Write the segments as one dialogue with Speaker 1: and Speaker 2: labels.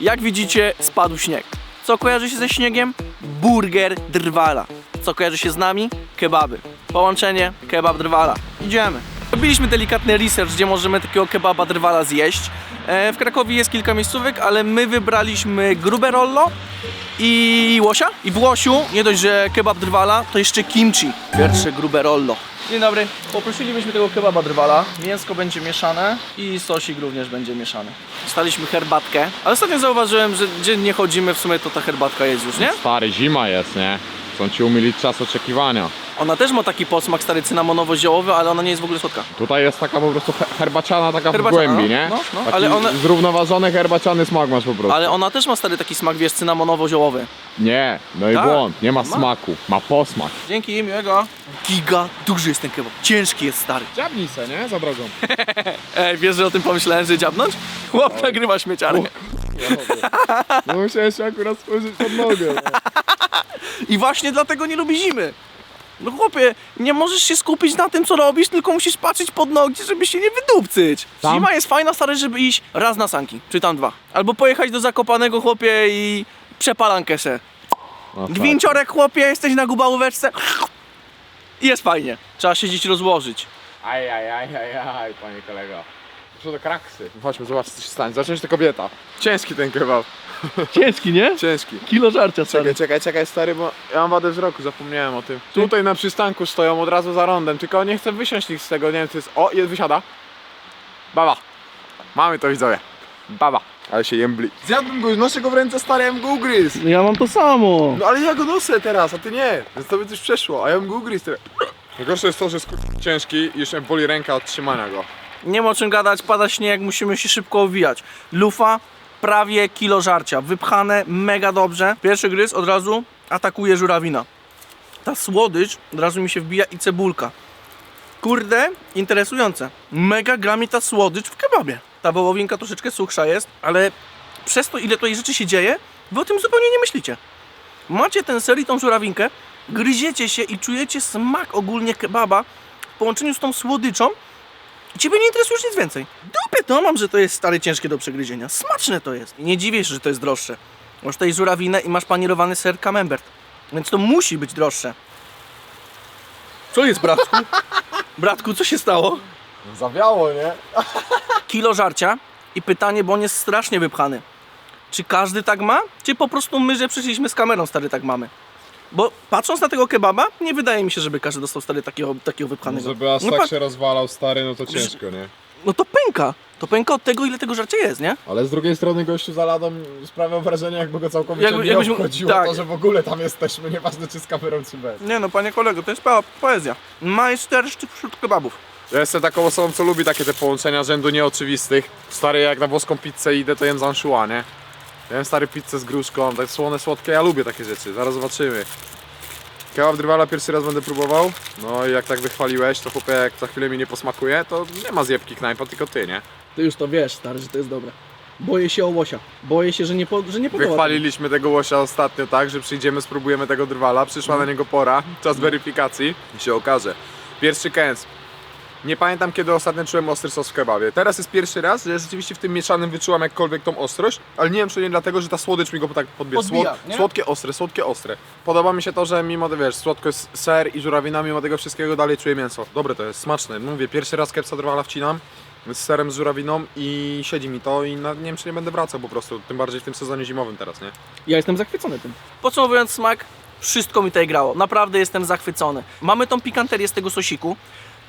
Speaker 1: Jak widzicie, spadł śnieg. Co kojarzy się ze śniegiem? Burger drwala. Co kojarzy się z nami? Kebaby. Połączenie kebab drwala. Idziemy. Robiliśmy delikatny research, gdzie możemy takiego kebaba drwala zjeść. E, w Krakowie jest kilka miejscówek, ale my wybraliśmy grube rollo i łosia. I w łosiu, nie dość, że kebab drwala, to jeszcze kimchi. Pierwsze grube rollo. Dzień dobry. Poprosilibyśmy tego kebaba drwala. Mięsko będzie mieszane i sosik również będzie mieszany. Dostaliśmy herbatkę, ale ostatnio zauważyłem, że gdzie nie chodzimy, w sumie to ta herbatka jest już, nie?
Speaker 2: Stary, zima jest, nie? Chcą ci umilić czas oczekiwania.
Speaker 1: Ona też ma taki posmak stary cynamonowo-ziołowy, ale ona nie jest w ogóle słodka.
Speaker 2: Tutaj jest taka po prostu he- herbaciana taka
Speaker 1: Herbaciana,
Speaker 2: w głębi,
Speaker 1: no,
Speaker 2: nie?
Speaker 1: no, no,
Speaker 2: Taki
Speaker 1: ale one-
Speaker 2: zrównoważony herbaciany smak masz po prostu.
Speaker 1: Ale ona też ma stary taki smak, wiesz, cynamonowo-ziołowy.
Speaker 2: Nie, no i
Speaker 1: Tak.
Speaker 2: błąd, nie ma
Speaker 1: Ma.
Speaker 2: smaku, ma posmak.
Speaker 1: Dzięki, miłego. Giga duży jest ten kebab. Ciężki jest stary.
Speaker 2: Dziabnij se, nie? Za drogą.
Speaker 1: Ej, wiesz, że o tym pomyślałem, że dziabnąć? Chłop nagrywa śmieciarnię.
Speaker 2: No musiałem się akurat spojrzeć pod nogę.
Speaker 1: I właśnie dlatego nie lubi zimy. No chłopie, nie możesz się skupić na tym, co robisz, tylko musisz patrzeć pod nogi, żeby się nie wydupcyć.
Speaker 2: Tam?
Speaker 1: Zima jest fajna, stary, żeby iść raz na sanki, czy tam dwa. Albo pojechać do Zakopanego, chłopie, i przepalankę se.
Speaker 2: No, tak.
Speaker 1: Gwinciorek, chłopie, jesteś na gubałóweczce. I jest fajnie. Trzeba siedzieć rozłożyć.
Speaker 2: Aj, aj, aj, aj, aj, panie kolego. Co do kraksy. Chodźmy, zobaczmy co się stanie. Zacząć to kobieta. Ciężki ten kebab.
Speaker 1: Ciężki, nie?
Speaker 2: Ciężki.
Speaker 1: Kilo żarcia,
Speaker 2: Czekaj, czekaj, czekaj stary, bo ja mam wadę wzroku, zapomniałem o tym. Tutaj na przystanku stoją od razu za rondem, tylko nie chcę wysiąść nikt z tego, nie wiem co jest. O, jest, wysiada. Baba. Mamy to widzowie. Baba. Ale się jębli. Zjadłbym go, noszę go w ręce stary, ja bym go ugryzł.
Speaker 1: Ja mam to samo.
Speaker 2: No ale ja go noszę teraz, a ty nie. Więc to by coś przeszło, a ja bym go ugryzł teraz. Najgorsze jest to, że jest kur- ciężki i jeszcze boli ręka od trzymania go.
Speaker 1: Nie ma o czym gadać, pada śnieg, musimy się szybko owijać. Lufa, prawie kilo żarcia, wypchane mega dobrze. Pierwszy gryz od razu atakuje żurawina. Ta słodycz od razu mi się wbija i cebulka. Kurde, interesujące. Mega gra mi ta słodycz w kebabie. Ta wołowinka troszeczkę suchsza jest, ale przez to ile tutaj rzeczy się dzieje, wy o tym zupełnie nie myślicie. Macie ten ser i tą żurawinkę, gryziecie się i czujecie smak ogólnie kebaba w połączeniu z tą słodyczą, Ciebie nie interesuje już nic więcej. Dupie to mam, że to jest stare ciężkie do przegryzienia. Smaczne to jest. I nie dziwię się, że to jest droższe. Masz tutaj żurawinę i masz panierowany ser camembert. Więc to musi być droższe. Co jest, bratku? Bratku, co się stało?
Speaker 2: Zawiało, nie?
Speaker 1: Kilo żarcia i pytanie, bo on jest strasznie wypchany. Czy każdy tak ma? Czy po prostu my, że przyszliśmy z kamerą, stary, tak mamy? Bo patrząc na tego kebaba, nie wydaje mi się, żeby każdy dostał stary takiego, takiego wypchanego.
Speaker 2: Żeby aż
Speaker 1: no,
Speaker 2: tak
Speaker 1: pa-
Speaker 2: się rozwalał stary, no to ciężko, nie?
Speaker 1: no to pęka. To pęka od tego, ile tego żarcia jest, nie?
Speaker 2: Ale z drugiej strony gościu za ladą sprawiał wrażenie, jakby go całkowicie
Speaker 1: Jakby-
Speaker 2: nie
Speaker 1: jakbyśmy-
Speaker 2: obchodziło
Speaker 1: tak.
Speaker 2: to, że w ogóle tam jesteśmy, nieważne czy z kamerą, czy bez.
Speaker 1: Nie no, panie kolego, to jest po- poezja. Majstersztyk wśród kebabów.
Speaker 2: Ja jestem taką osobą, co lubi takie te połączenia rzędu nieoczywistych. Stary, jak na włoską pizzę idę, to jem zanszua, nie? Ja jem stary pizzę z gruszką, tak słone, słodkie, ja lubię takie rzeczy, zaraz zobaczymy. Kebab drwala pierwszy raz będę próbował, no i jak tak wychwaliłeś, to chłopie, jak za chwilę mi nie posmakuje, to nie ma zjebki knajpa, tylko ty, nie?
Speaker 1: Ty już to wiesz, stary, że to jest dobre. Boję się o łosia. Boję się, że nie, po, że nie podoła.
Speaker 2: Wychwaliliśmy tego łosia ostatnio tak, że przyjdziemy, spróbujemy tego drwala, przyszła na niego pora, czas weryfikacji i się okaże. Pierwszy kęs. Nie pamiętam kiedy ostatnio czułem ostry sos w kebabie. Teraz jest pierwszy raz, że rzeczywiście w tym mieszanym wyczułam jakkolwiek tą ostrość, ale nie wiem czy nie dlatego, że ta słodycz mi go tak podbija.
Speaker 1: Podbija, nie?
Speaker 2: słodkie, ostre, słodkie, ostre. Podoba mi się to, że mimo wiesz, słodko jest ser i żurawina, mimo tego wszystkiego dalej czuję mięso. Dobre to jest, smaczne. Mówię, pierwszy raz kepsa drwala wcinam z serem, z żurawiną i siedzi mi to i na, nie wiem czy nie będę wracał po prostu, tym bardziej w tym sezonie zimowym teraz, nie?
Speaker 1: Ja jestem zachwycony tym. Podsumowując smak, wszystko mi tutaj grało. Naprawdę jestem zachwycony. Mamy tą pikanterię z tego sosiku.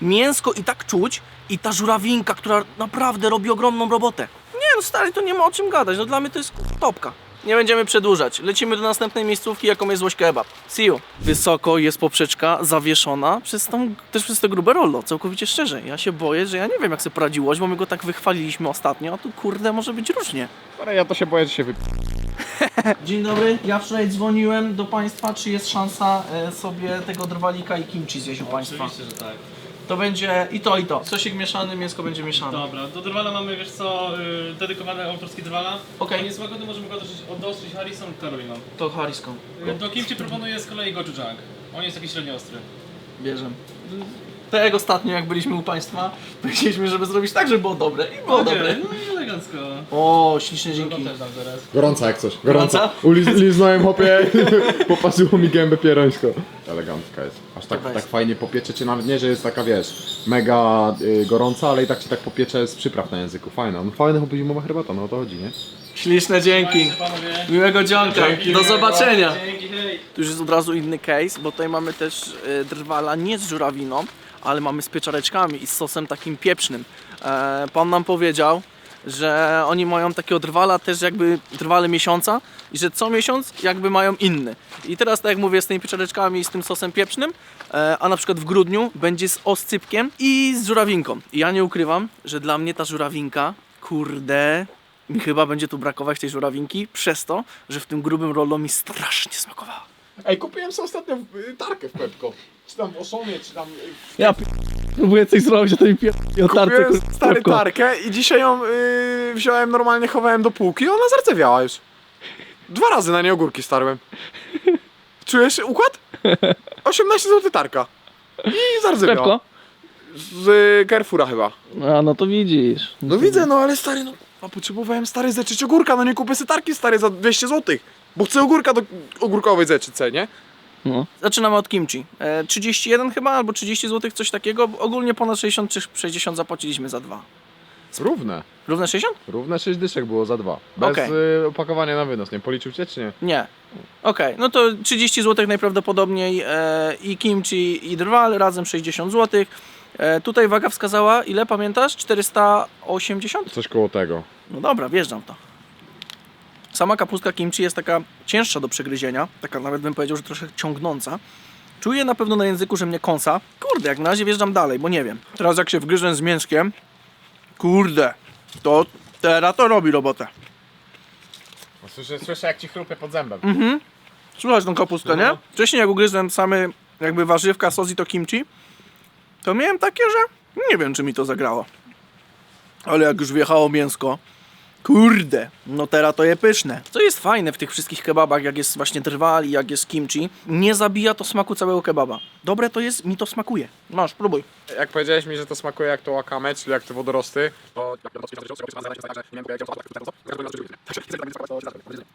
Speaker 1: Mięsko i tak czuć i ta żurawinka, która naprawdę robi ogromną robotę. Nie no stary, to nie ma o czym gadać. No dla mnie to jest topka. Nie będziemy przedłużać. Lecimy do następnej miejscówki, jaką jest Łoś Kebab. See you. Wysoko jest poprzeczka zawieszona przez tą, też przez to grube rollo, całkowicie szczerze. Ja się boję, że ja nie wiem jak sobie poradzi Łoś, bo my go tak wychwaliliśmy ostatnio, a tu kurde może być różnie.
Speaker 2: Ale ja to się boję, że się wypi...
Speaker 1: Dzień dobry, ja wczoraj dzwoniłem do Państwa, czy jest szansa e, sobie tego drwalika i kimchi zjeść u Państwa.
Speaker 3: Oczywiście, że tak.
Speaker 1: To będzie i to, i to. Sosik mieszany, mięsko będzie mieszane.
Speaker 3: Dobra, do drwala mamy, wiesz co, yy, dedykowany autorski drwala.
Speaker 1: Okej.
Speaker 3: On jest łagodny, możemy go odostrzyć, odostrzyć Harrison Caroliną.
Speaker 1: To hariską.
Speaker 3: Yy, Do kimchi proponuję z kolei gochujang. On jest taki średnio ostry.
Speaker 1: Bierzemy. Tak jak ostatnio, jak byliśmy u Państwa, powiedzieliśmy, żeby zrobić tak, żeby było dobre. I było dobre.
Speaker 3: No i elegancko.
Speaker 1: O, śliczne dzięki.
Speaker 3: też dam zaraz.
Speaker 2: Gorąca jak coś,
Speaker 1: Gorąca?
Speaker 2: gorąca. Uliznąłem hopie, popatrzyło mi gębę pierońsko. Elegancka jest. Aż tak,
Speaker 1: Dobra
Speaker 2: tak
Speaker 1: jest.
Speaker 2: fajnie popiecze cię, nawet nie, że jest taka wiesz, mega y, gorąca, ale i tak ci tak popiecze z przypraw na języku. Fajna, no fajna hobby zimowa herbata, no o to chodzi, nie?
Speaker 1: Śliczne dzięki.
Speaker 3: Panowie.
Speaker 1: Miłego dzionka.
Speaker 2: Dzięki,
Speaker 1: Do zobaczenia.
Speaker 3: Dzięki, hej.
Speaker 1: Tu już jest od razu inny case, bo tutaj mamy też e, drwala nie z żurawiną, ale mamy z pieczareczkami i z sosem takim pieprznym. E, pan nam powiedział, że oni mają takiego drwala też jakby drwale miesiąca i że co miesiąc jakby mają inny. I teraz tak jak mówię z tymi pieczareczkami i z tym sosem pieprznym, e, a na przykład w grudniu będzie z oscypkiem i z żurawinką. I ja nie ukrywam, że dla mnie ta żurawinka, kurde, mi chyba będzie tu brakować tej żurawinki przez to, że w tym grubym rollo mi strasznie smakowała.
Speaker 2: Ej, kupiłem sobie ostatnio y, tarkę w Pepko. Czy tam w Oszomie, czy tam... y,
Speaker 1: Ja p... próbuję coś zrobić, a to mi pier...
Speaker 2: Kupiłem stary tarkę i dzisiaj ją y, wziąłem normalnie, chowałem do półki i ona zardzewiała już. Dwa razy na nie ogórki starłem. Czujesz układ? 18 zł tarka. I zardzewiała.
Speaker 1: Pepko?
Speaker 2: Z y, Carrefoura chyba.
Speaker 1: A no to widzisz.
Speaker 2: No widzę, no ale stary, no. A potrzebowałem stary zeczyć ogórka, no nie kupię sobie tarki stary za 200 zł. Bo chcę ogórka do ogórkowej zeczyć, C, nie?
Speaker 1: No. Zaczynamy od kimchi. E, 31 chyba, albo 30 zł, coś takiego. Ogólnie ponad 60 czy 60 zapłaciliśmy za dwa.
Speaker 2: Równe.
Speaker 1: Równe 60?
Speaker 2: Równe 6 dyszek było za dwa. Bez
Speaker 1: Okej.
Speaker 2: y, opakowania na wynos, nie? Policzył cię czy nie?
Speaker 1: Nie. Okej, no to 30 zł najprawdopodobniej e, i kimchi i drwal razem 60 zł. E, tutaj waga wskazała, ile pamiętasz? 480?
Speaker 2: Coś koło tego.
Speaker 1: No dobra, wjeżdżam w to. Sama kapustka kimchi jest taka cięższa do przegryzienia, taka nawet bym powiedział, że troszkę ciągnąca. Czuję na pewno na języku, że mnie kąsa. Kurde, jak na razie wjeżdżam dalej, bo nie wiem. Teraz jak się wgryzę z mięskiem, kurde, to teraz to robi robotę.
Speaker 2: No, Słyszę, słyszę jak ci chrupie pod zębem.
Speaker 1: Mhm. Słuchaj tą kapustkę, nie?
Speaker 2: No.
Speaker 1: Wcześniej jak ugryzłem same jakby warzywka, sos i to kimchi, to miałem takie, że nie wiem, czy mi to zagrało. Ale jak już wjechało mięsko, kurde, no teraz to je pyszne. Co jest fajne w tych wszystkich kebabach, jak jest właśnie trwali, jak jest kimchi, nie zabija to smaku całego kebaba. Dobre to jest, mi to smakuje. Masz, próbuj.
Speaker 2: Jak powiedziałeś mi, że to smakuje jak to wakame, czyli jak te wodorosty, to...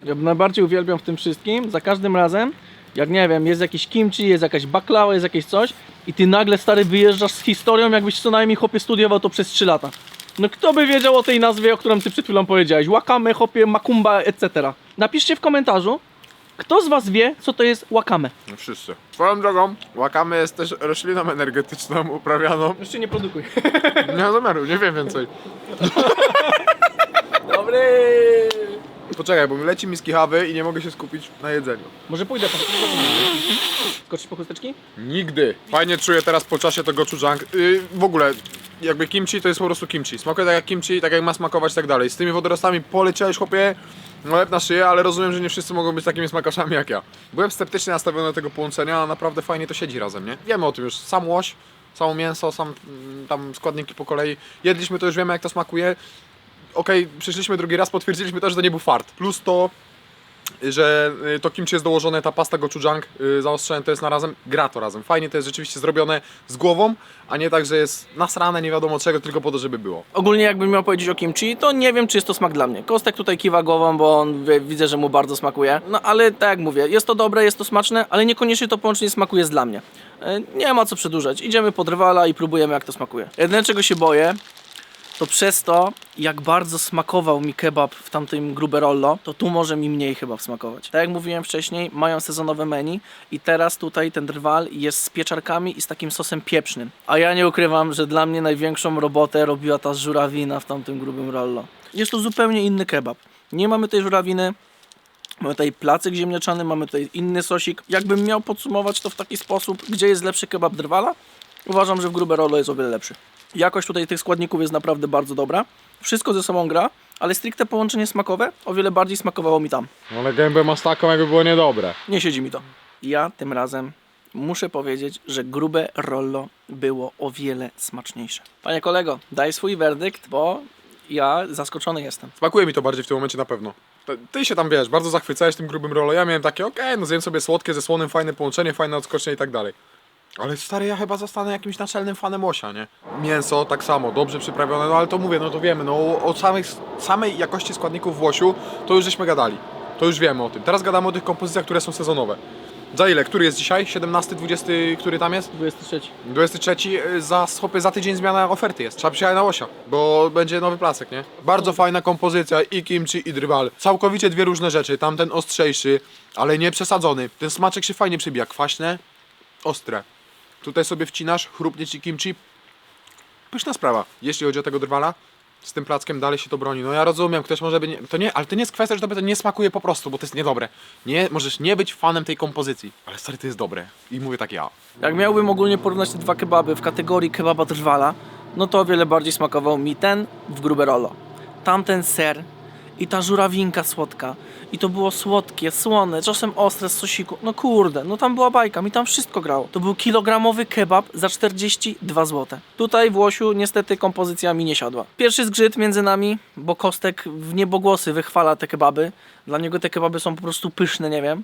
Speaker 1: Ja najbardziej uwielbiam w tym wszystkim, za każdym razem, jak nie wiem, jest jakiś kimchi, jest jakaś baklała, jest jakieś coś i ty nagle stary wyjeżdżasz z historią, jakbyś co najmniej hopie studiował to przez 3 lata. No kto by wiedział o tej nazwie, o którą ty przed chwilą powiedziałeś? Wakame, hopie, makumba, etc. Napiszcie w komentarzu, kto z was wie, co to jest wakame.
Speaker 2: No wszyscy. Swoją drogą, wakame jest też rośliną energetyczną uprawianą.
Speaker 1: Jeszcze nie produkuj.
Speaker 2: Nie mam zamiaru, nie wiem więcej.
Speaker 1: Dobry!
Speaker 2: Poczekaj, bo mi leci mi z kichawy i nie mogę się skupić na jedzeniu.
Speaker 1: Może pójdę po... Skoczysz po chusteczki?
Speaker 2: Nigdy. Fajnie czuję teraz po czasie to gochujang. Yy, w ogóle, jakby kimchi to jest po prostu kimchi. Smakuje tak jak kimchi, tak jak ma smakować i tak dalej. Z tymi wodorostami poleciałeś chłopie no łeb na szyję, ale rozumiem, że nie wszyscy mogą być takimi smakaczami jak ja. Byłem sceptycznie nastawiony do tego połączenia, a naprawdę fajnie to siedzi razem, nie? Wiemy o tym już. Sam łoś, samo mięso, sam mm, tam składniki po kolei. Jedliśmy to już wiemy jak to smakuje. Okej, przyszliśmy drugi raz, potwierdziliśmy też, że to nie był fart. Plus to, że y, to kimchi jest dołożone, ta pasta gochujang y, zaostrzone to jest na razem, gra to razem. Fajnie to jest rzeczywiście zrobione z głową, a nie tak, że jest nasrane nie wiadomo czego, tylko po to, żeby było.
Speaker 1: Ogólnie jakbym miał powiedzieć o kimchi, to nie wiem, czy jest to smak dla mnie. Kostek tutaj kiwa głową, bo on widzę, że mu bardzo smakuje. No ale tak jak mówię, jest to dobre, jest to smaczne, ale niekoniecznie to połączenie smakuje jest dla mnie. E, Nie ma co przedłużać. Idziemy pod rywala i próbujemy, jak to smakuje. Jedyne, czego się boję, to przez to, jak bardzo smakował mi kebab w tamtym grube rollo, to tu może mi mniej chyba smakować. Tak jak mówiłem wcześniej, mają sezonowe menu i teraz tutaj ten drwal jest z pieczarkami i z takim sosem pieprznym. A ja nie ukrywam, że dla mnie największą robotę robiła ta żurawina w tamtym grubym rollo. Jest to zupełnie inny kebab. Nie mamy tej żurawiny, Mamy tutaj placyk ziemniaczany, mamy tutaj inny sosik. Jakbym miał podsumować to w taki sposób, gdzie jest lepszy kebab drwala, uważam, że w grube rollo jest o wiele lepszy. Jakość tutaj tych składników jest naprawdę bardzo dobra. Wszystko ze sobą gra, ale stricte połączenie smakowe o wiele bardziej smakowało mi tam.
Speaker 2: Ale gębę masz taką, jakby było niedobre.
Speaker 1: Nie siedzi mi to. Ja tym razem muszę powiedzieć, że grube rollo było o wiele smaczniejsze. Panie kolego, daj swój werdykt, bo ja zaskoczony jestem.
Speaker 2: Smakuje mi to bardziej w tym momencie na pewno. Ty- Ty się tam wiesz, bardzo zachwycałeś tym grubym rolo. Ja miałem takie, okej, no zjem sobie słodkie ze słonym, fajne połączenie, fajne odskocznie i tak dalej. Ale stary, ja chyba zostanę jakimś naczelnym fanem łosia, nie? Mięso tak samo, dobrze przyprawione, no ale to mówię, no to wiemy, no o- samych, samej jakości składników w łosiu to już żeśmy gadali. To już wiemy o tym. Teraz gadamy o tych kompozycjach, które są sezonowe. Za ile? Który jest dzisiaj? 17, 20, który tam jest?
Speaker 1: 23.
Speaker 2: 23 y, za schopy za tydzień zmiana oferty jest. Trzeba przyjechać na łosia, bo będzie nowy placek, nie? Bardzo fajna kompozycja i kimchi i drwal. Całkowicie dwie różne rzeczy. Tamten ostrzejszy, ale nie przesadzony. Ten smaczek się fajnie przybija. Kwaśne, ostre. Tutaj sobie wcinasz, chrupnie ci kimchi. Pyszna sprawa. Jeśli chodzi o tego drwala, z tym plackiem dalej się to broni. No ja rozumiem, ktoś może by nie... To nie, ale to nie jest kwestia, że to nie smakuje po prostu, bo to jest niedobre. Nie, możesz nie być fanem tej kompozycji. Ale stary, to jest dobre. I mówię tak ja.
Speaker 1: Jak miałbym ogólnie porównać te dwa kebaby w kategorii kebaba drwala, no to o wiele bardziej smakował mi ten w grube rollo. Tamten ser i ta żurawinka słodka. I to było słodkie, słone, czasem ostre z sosiku. No kurde, no tam była bajka, mi tam wszystko grało. To był kilogramowy kebab za 42 zł. Tutaj w Łosiu niestety kompozycja mi nie siadła. Pierwszy zgrzyt między nami, bo Kostek w niebogłosy wychwala te kebaby. Dla niego te kebaby są po prostu pyszne, nie wiem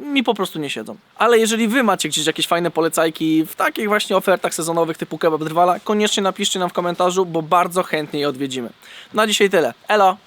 Speaker 1: mi po prostu nie siedzą. Ale jeżeli wy macie gdzieś jakieś fajne polecajki w takich właśnie ofertach sezonowych typu kebab drwala, koniecznie napiszcie nam w komentarzu, bo bardzo chętnie je odwiedzimy. Na dzisiaj tyle. Elo!